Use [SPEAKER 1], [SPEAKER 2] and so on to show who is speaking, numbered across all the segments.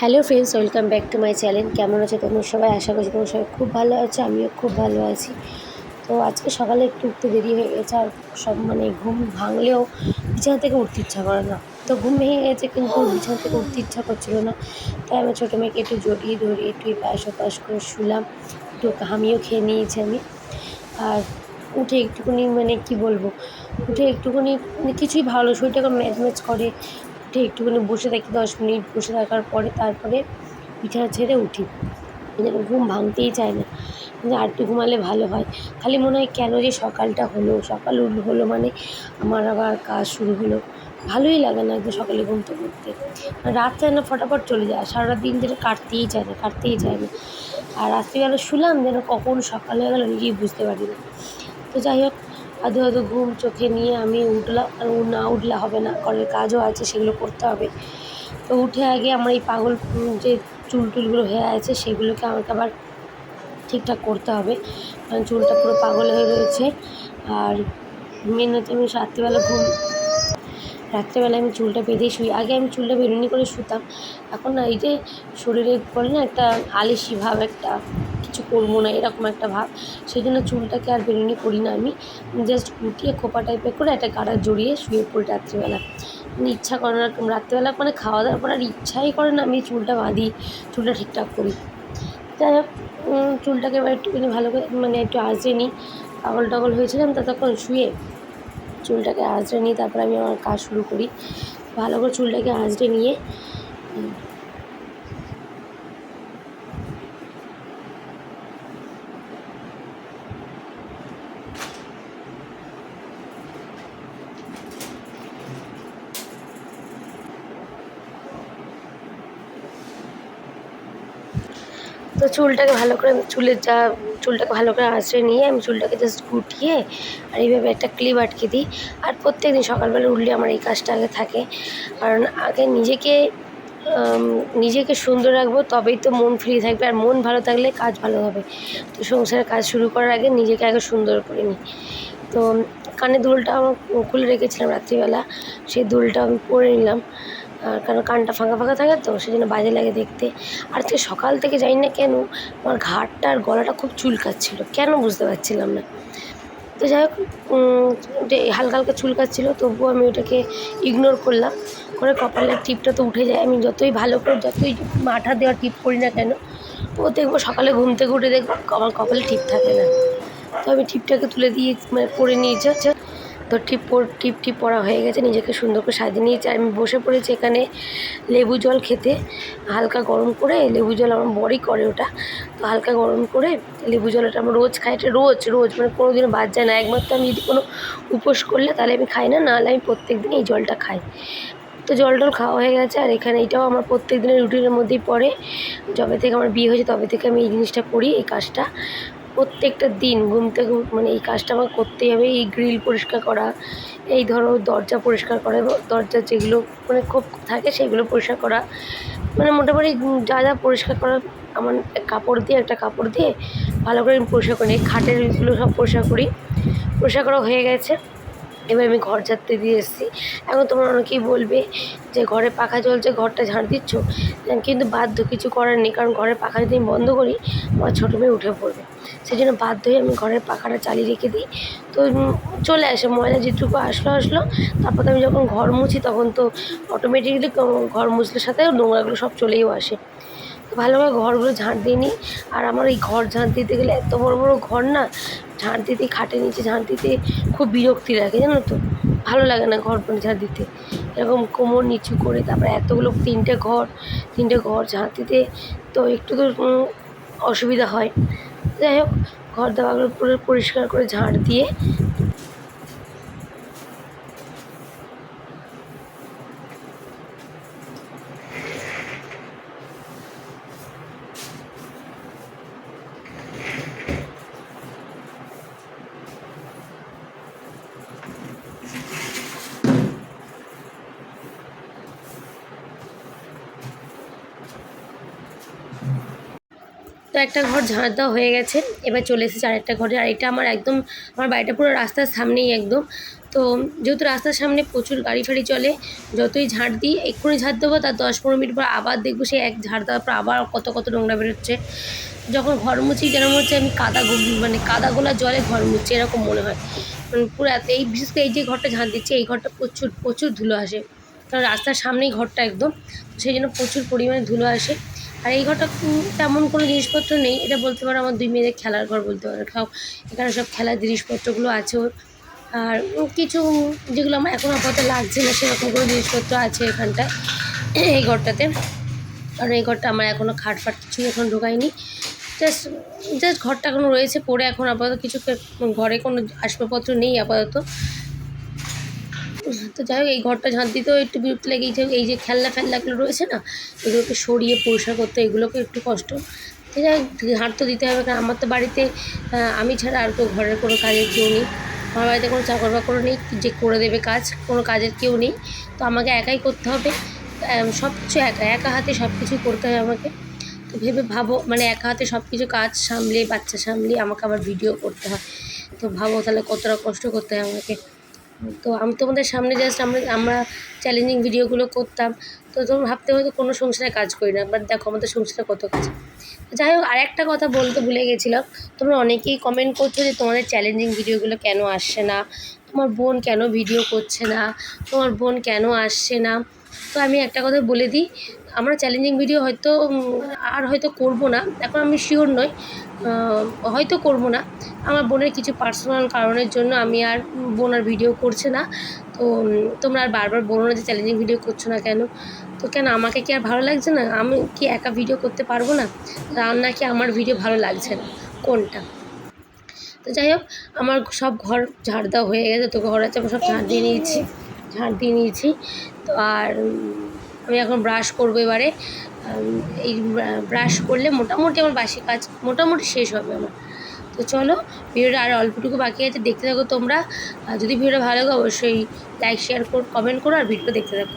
[SPEAKER 1] Hello friends, welcome back to my channel. কেমন আছো তোমরা সবাই? আশা করছি তোমরা সবাই খুব ভালো আছো, আমিও খুব ভালো আছি। তো আজকে সকালে একটু উঠতে দেরি হয়ে গেছে আর সব মানে ঘুম ভাঙলেও বিছানা থেকে উঠতে ইচ্ছা করে না। তো ঘুম ভেঙে গেছে কিন্তু বিছানা থেকে উঠতে ইচ্ছা করছিল না। তাই আমি ছোটো মেয়েকে একটু জড়িয়ে ধরে একটু পায়েস পায়েস করে শুলাম। একটু আমিও খেয়ে নিয়েছি আমি। আর উঠে একটুখানি মানে কি বলব? উঠে একটুখানি মানে কিছুই ভালো শরীরটাকে ম্যাচ ম্যাচ করে। উঠে একটুখানি বসে থাকি দশ মিনিট বসে থাকার পরে তারপরে বিছানা ছেড়ে উঠি। যেন ঘুম ভাঙতেই চায় না। কিন্তু আরেকটু ঘুমালে ভালো হয়। খালি মনে হয় কেন যে সকালটা হলো। সকাল হলো মানে আমার আবার কাজ শুরু হলো। ভালোই লাগে না একদম সকালে ঘুম থেকে উঠতে। রাত না ফটাফট চলে যায়। সারা দিন যেটা কাটতেই চায় না, কাটতেই চায় না। আর রাত্রিবেলা শুলাম যেন কখন সকাল হয়ে গেলো নিজেই বুঝতে পারি না। তো যাই হোক আধো আধো ঘুম চোখে নিয়ে আমি উঠলাম, আর না উঠলে হবে না, ঘরের কাজও আছে, সেগুলো করতে হবে। তো উঠে আগে আমার এই পাগল যে চুল টুলগুলো হয়ে আছে, সেগুলোকে আমাকে আবার ঠিকঠাক করতে হবে। কারণ চুলটা পুরো পাগল হয়ে রয়েছে, আর মেন হচ্ছে আমি রাত্রিবেলা ঘুম রাত্রেবেলায় আমি চুলটা বেঁধেই শুই। আগে আমি চুলটা বেরুনি করে শুতাম। এখন না, এই যে শরীরে বলে না একটা আলিসি ভাব, একটা কিছু করব না, এরকম একটা ভাব সেই জন্য চুলটাকে আর বেরুনি করি না আমি। জাস্ট গুটিয়ে খোপা টাইপের করে একটা গাড়া জড়িয়ে শুয়ে পড়ি রাত্রিবেলা। মানে ইচ্ছা করে না, রাত্রিবেলা মানে খাওয়া দাওয়ার পর আর ইচ্ছাই করে না আমি চুলটা বাঁধি, চুলটা ঠিকঠাক করি। যাই হোক চুলটাকে এবার একটুখানি ভালো করে মানে একটু আঁচড়ে নিই। পাগল টাগল হয়েছিলাম তো তখন শুয়ে চুলটাকে আঁচড়ে নিয়ে তারপর আমি আমার কাজ শুরু করি। ভালো করে চুলটাকে আঁচড়ে নিয়ে তো চুলটাকে ভালো করে চুলের যা, চুলটাকে ভালো করে আঁচড়ে নিয়ে আমি চুলটাকে জাস্ট গুটিয়ে আর এইভাবে একটা ক্লিপ আটকে দিই। আর প্রত্যেক দিন সকালবেলা উঠলে আমার এই কাজটা আগে থাকে। কারণ আগে নিজেকে নিজেকে সুন্দর রাখব, তবেই তো মন ফ্রি থাকবে আর মন ভালো থাকলে কাজ ভালো হবে। তো সংসারের কাজ শুরু করার আগে নিজেকে আগে সুন্দর করে নিই। তো কানে দুলটা আমার খুলে রেখেছিলাম রাত্রিবেলা, সেই দুলটা আমি পরে নিলাম। আর কারণ কানটা ফাঁকা ফাঁকা থাকে তো সেই জন্য বাজে লাগে দেখতে। আর আজকে সকাল থেকে জানি না কেন আমার ঘাটটা আর গলাটা খুব চুলকাচ্ছিল। কেন বুঝতে পারছিলাম না। তো যাই হোক হালকা হালকা চুলকাচ্ছিলো, তবুও আমি ওটাকে ইগনোর করলাম। করে কপালের টিপটা তো উঠে যায়। আমি যতই ভালো করে যতই মাথা দেওয়া টিপ করি না কেন, ও দেখব সকালে ঘুম থেকে উঠে দেখব আমার কপালে টিপ থাকে না। তো আমি টিপটাকে তুলে দিয়ে মানে পরে নিয়েছি। আচ্ছা তো টিপ টিপ টিপ পরা হয়ে গেছে, নিজেকে সুন্দর করে সাজিয়ে নিয়েছি। আমি বসে পড়েছি এখানে লেবু জল খেতে, হালকা গরম করে লেবু জল আমার বড়ি করে ওটা। তো হালকা গরম করে লেবু জলটা আমার রোজ খাই, এটা রোজ রোজ মানে কোনো দিনও বাদ যায় না। একমাত্র আমি যদি কোনো উপোস করলে তাহলে আমি খাই না, নাহলে আমি প্রত্যেক দিন এই জলটা খাই। তো জল টল খাওয়া হয়ে গেছে, আর এখানে এটাও আমার প্রত্যেক দিনের রুটিনের মধ্যেই পড়ে। যবে থেকে আমার বিয়ে হয়েছে তবে থেকে আমি এই জিনিসটা করি, এই কাজটা। প্রত্যেকটা দিন ঘুম থেকে মানে এই কাজটা আমার করতেই হবে, এই গ্রিল পরিষ্কার করা, এই ধরো দরজা পরিষ্কার করা দরজা যেগুলো মানে খুব থাকে সেগুলো পরিষ্কার করা মানে মোটামুটি যা যা পরিষ্কার করা, আমার কাপড় দিয়ে একটা কাপড় দিয়ে ভালো করে আমি পরিষ্কার করি খাটের এগুলো সব পরিষ্কার করি, পরিষ্কার করা হয়ে গেছে, এবার আমি ঘর ঝাড়তে দিয়ে এসেছি। এখন তোমরা অনেকেই বলবে যে ঘরে পাখা চলছে, ঘরটা ঝাড় দিচ্ছ? কিন্তু বাধ্য কিছু করার নেই, কারণ ঘরের পাখা যদি আমি বন্ধ করি, আমার ছোটো মেয়ে উঠে পড়বে। সেই জন্য বাধ্য হয়ে আমি ঘরের পাখাটা চালিয়ে রেখে দিই। তো চলে আসে, ময়লা যেটুকু আসলো আসলো। তারপর আমি যখন ঘর মুছি, তখন তো অটোমেটিকলি ঘর মুছলে সাথে নোংরাগুলো সব চলেও আসে। ভালোভাবে ঘরগুলো ঝাঁট দিয়ে নিই। আর আমার এই ঘর ঝাঁট দিতে গেলে এত বড় বড় ঘর না, ঝাঁট দিতে খাটে নিচে ঝাঁট দিতে খুব বিরক্তি লাগে, জানো তো? ভালো লাগে না ঘর ঝাঁট দিতে। এরকম কোমর নিচু করে, তারপরে এতগুলো তিনটে ঘর তিনটে ঘর ঝাঁট দিতে, তো একটু তো অসুবিধা হয়। যাই হোক ঘর দেওয়াগুলো পুরো পরিষ্কার করে ঝাড় দিয়ে তো একটা ঘর ঝাড় দেওয়া হয়ে গেছে, এবার চলে এসেছে আরেকটা ঘরে, আর এটা আমার একদম, আমার বাড়িটা পুরো রাস্তার সামনেই একদম। তো যেহেতু রাস্তার সামনে প্রচুর গাড়ি ফাড়ি চলে, যতই ঝাড় দিই, এক্ষুনি ঝাড় দেবো, তার দশ পনেরো মিনিট পর আবার দেখব সে এক ঝাড় দেওয়ার পর আবার কত কত নোংরা বেরোচ্ছে। যখন ঘর মুছি, যেন মনে হচ্ছে আমি কাদা মানে কাদা গোলা জলে ঘর মুছছি এরকম মনে হয়। মানে পুরো এত, এই বিশেষ করে এই যে ঘরটা ঝাঁট দিচ্ছে, এই ঘরটা প্রচুর প্রচুর ধুলো আসে। কারণ রাস্তার সামনেই ঘরটা একদম সেই জন্য প্রচুর পরিমাণে ধুলো আসে। আর এই ঘরটা তেমন কোনো জিনিসপত্র নেই। এটা বলতে পারো আমার দুই মেয়েদের খেলার ঘর বলতে পারো। খাও এখানে সব খেলার জিনিসপত্রগুলো আছে আর কিছু যেগুলো আমার এখন আপাতত লাগছে না, সেরকম কোনো জিনিসপত্র আছে এখানটায়, এই ঘরটাতে। কারণ এই ঘরটা আমার এখনও খাট ফাট কিছু এখন ঢোকায়নি। জাস্ট জাস্ট ঘরটা এখনও রয়েছে পড়ে এখন আপাতত কিছু ঘরে কোনো আসবাবপত্র নেই আপাতত। তো যাই হোক, এই ঘরটা ঝাঁট দিতেও একটু বিরক্ত লেগেছে। এই যে খেলনা ফেলনাগুলো রয়েছে না, এগুলোকে সরিয়ে পরিষ্কার করতে এগুলোকে একটু কষ্ট। তো যাই ঝাঁট তো দিতে হবে, কারণ আমার তো বাড়িতে আমি ছাড়া আর তো ঘরের কোনো কাজের কেউ নেই। আমার বাড়িতে কোনো চাকর বাকর নেই, যে করে দেবে কাজ, কোনো কাজের কেউ নেই। তো আমাকে একাই করতে হবে। সব কিছু একা একা হাতে সব কিছু করতে হয় আমাকে। তো ভেবে ভাবো মানে একা হাতে সব কিছু কাজ সামলে, বাচ্চা সামলে আমাকে আবার ভিডিও করতে হয়। তো ভাবো তাহলে কতটা কষ্ট করতে হয় আমাকে। তো আমি তোমাদের সামনে জাস্ট আমরা আমরা চ্যালেঞ্জিং ভিডিওগুলো করতাম। তো তোমরা ভাবতে হয়তো কোনো সংসারে কাজ করি না বাট দেখো আমাদের সংসারে কত কাজ। যাই হোক, আরেকটা কথা বলতে ভুলে গেছিলাম। তোমরা অনেকেই কমেন্ট করছ যে তোমাদের চ্যালেঞ্জিং ভিডিওগুলো কেন আসছে না? তোমার বোন কেন ভিডিও করছে না? তোমার বোন কেন আসছে না? তো আমি একটা কথা বলে দিই, আমরা চ্যালেঞ্জিং ভিডিও হয়তো আর হয়তো করব না। এখন আমি শিওর নই। হয়তো করব না। আমার বোনের কিছু পার্সোনাল কারণের জন্য আমি আর বোন আর ভিডিও করছে না। তো তোমরা আর বারবার বলো না যে চ্যালেঞ্জিং ভিডিও করছ না কেন? তো কেন, আমাকে কি আর ভালো লাগছে না? আমি কি একা ভিডিও করতে পারব না? রান্না কি আমার ভিডিও ভালো লাগছে না? কোনটা? তো যাই হোক, আমার সব ঘর ঝাড় দেওয়া হয়ে গেছে। তো ঘর আছে আমি সব ঝাড় দিয়ে নিয়েছি। ঝাড় দিয়ে নিয়েছি। তো আর আমি এখন ব্রাশ করব এবারে। এই ব্রাশ করলে মোটামুটি আমার বাসি কাজ মোটামুটি শেষ হবে আমার। তো চলো, ভিডিওটা আর অল্পটুকু বাকি আছে, দেখতে থাকো তোমরা। যদি ভিডিওটা ভালো লাগে অবশ্যই লাইক শেয়ার কর কমেন্ট করো আর ভিডিও দেখতে থাকো।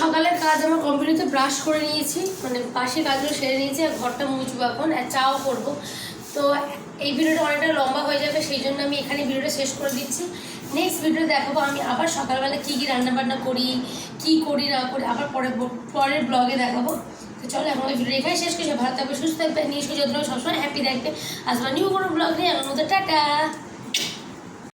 [SPEAKER 1] সকালের কাজ আমার কমপ্লিট ব্রাশ করে নিয়েছি মানে পাশে কাজগুলো সেরে নিয়েছি আর ঘরটা মুছবো এখন আর চাও করব। তো এই ভিডিওটা অনেকটা লম্বা হয়ে যাবে, সেই জন্য আমি এখানে ভিডিওটা শেষ করে দিচ্ছি। নেক্সট ভিডিও দেখাবো আমি আবার সকালবেলা কী কী রান্নাবান্না করি, কী করি, না করি, আবার পরে পরের ব্লগে দেখাবো। তো চলো এখন ভিডিও এখানে শেষ করছি, ভালো থাকবে, সুস্থ থাকবে, নিয়ে যত্ন সবসময় হ্যাপি থাকবে। আসলে নিউ কোনো ব্লগ নিয়ে আমার মধ্যে টাটা!